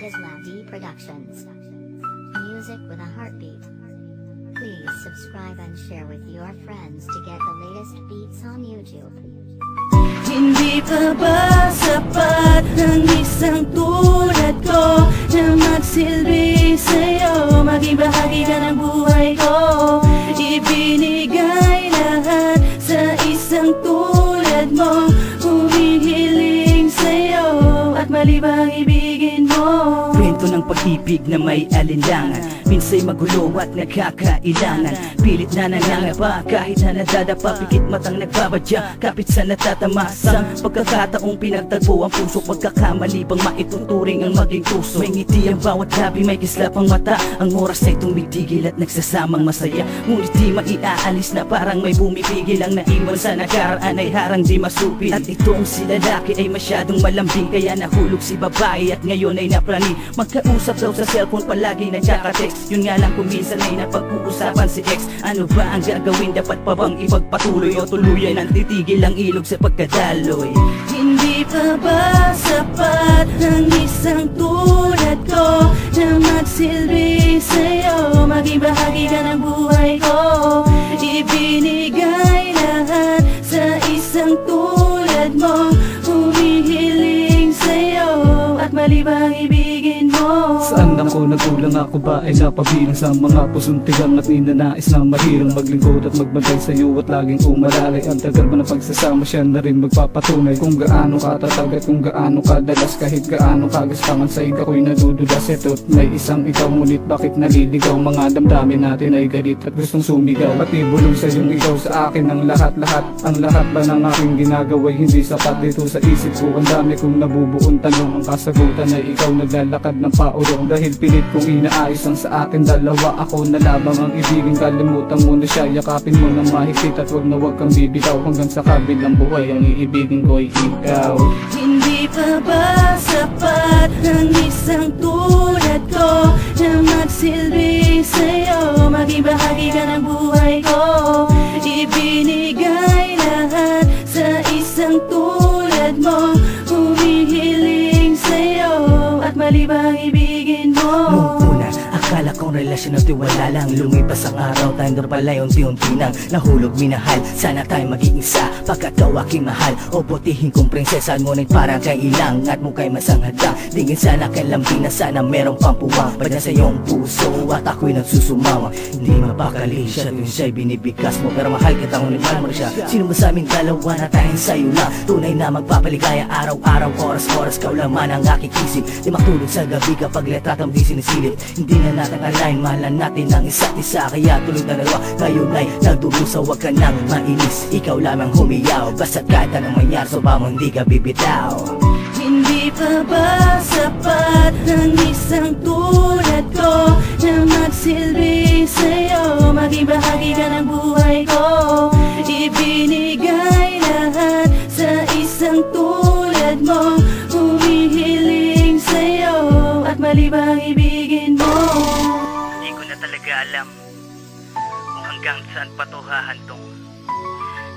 Isla D Productions. Music with a heartbeat. Please subscribe and share with your friends to get the latest beats on YouTube. Hindi pa ba sapat ang isang tulad ko Na magsilbi sa'yo Maging bahagi ka ng buhay ko Ibinigay lahat sa isang tulad mo Humihiling sa'yo At malibang ibigin mo Kwento ng pag-ibig na may alinlangan Minsa'y magulo at nagkakailangan. Pilit na nangangapa kahit na nadadapa Pikit matang nagbabadya kapit sa natatamasang Pagkakataong pinagtagpo ang puso Pagkakamali bang maituturing ang maging tuso May ngiti ang bawat labi may kislap ang mata. Ang oras ay tumitigil at nagsasamang masaya. Ngunit di maiaalis na parang may bumipigil Ang naiwan sa nakaraan ay harang di masupil. At itong si lalaki ay masyadong malambing Kaya nahulog si babae at ngayon ay naprani. Magkausap daw sa cellphone palagi nagkakatext Yun nga lang kung minsan ay napag-uusapan si ex Ano ba ang gagawin? Dapat pa bang ipagpatuloy O tuluyan ang titigil ang ilog sa pagkadaloy? Hindi pa ba sapat ang isang tulad ko Na magsilbi sa'yo? Maging bahagi ka ng buhay ko. Ibinigay lahat sa isang tulad mo. Humihiling sa'yo At malibang ibigin mo Saan ako nagkulang ako ba ay napabilang sa mga pusong tigang at ninanais na mahirang maglingkod at magbantay sa iyo at laging umalalay. Ang tagal mo na pagsasama siya na rin magpapatunay. Kung gaano katatag at kung gaano kadalas kahit gaano kagaspangan sa ika ko'y nadududas Ito't may isang ikaw ngunit bakit naliligaw? Mga damdamin natin ay galit at gustong sumigaw. Pati bulong sa iyong ikaw sa akin ang lahat-lahat. Ang lahat ba ng aking ginagawa'y hindi sapat? Dito sa isip ko Ang dami kong nabubuong tanong. Ang kasagutan ay ikaw naglalakad ng paurong Dahil pilit kong inaayos ang sa atin dalawa. Ako na lamang ang ibigin. Kalimutan mo na siya. Yakapin mo ng mahigpit at wag na wag kang bibitaw. Hanggang sa kabilang buhay ang iibigin ko'y ikaw. Hindi pa ba sapat ang isang tulad ko Na magsilbi sa'yo? Maging bahagi ka ng buhay ko. Ibinigay lahat sa isang tulad mo At malibang ibigin mo akala kong relasyon na tiwala lang. Lumipas ang araw, tayo pala unti-unti nang Nahulog. Minahal, sana tayo maging isa. Pagkat ikaw aking mahal O putihin kong prinsesa. Ngunit parang kay ilang At mukha'y masanghadang Tingin sana kay lambing na sana merong pampuwang. Baga sa iyong puso At ako'y nagsusumawang Hindi mapakali siya Tuwing siya'y binibigkas mo. Pero mahal kita ngunit mahal mo na siya. Sino ba sa aming dalawa na tayong sa'yo lang Tunay na magpapaligaya Araw-araw, oras-oras Kau laman ang aking isip. Di matulog sa gabi kapag letratang di sinisilip. Hindi na natin align Mahalan natin ang isa't isa. Kaya tuloy dalawa Ngayon ay nagdurusa Huwag ka nang mainis Ikaw lamang humiyaw. Basta't kahit anong mangyari So ba hindi ka bibitaw. Hindi pa ba sapat ang isang tulad ko Na magsilbi sa'yo? Maging bahagi ka ng buhay ko. Ibinigay lahat sa isang tulad mo. Humihiling sa'yo At ibigin Hindi ko na talaga alam Kung hanggang saan pa to hahantong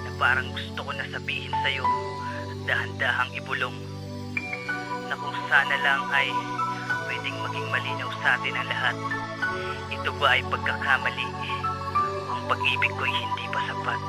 Na parang gusto ko na sabihin sa'yo At dahan-dahang ibulong Na kung sana lang ay Pwedeng maging malinaw sa atin ang lahat. Ito ba ay pagkakamali? Kung pag-ibig ko'y hindi pa sapat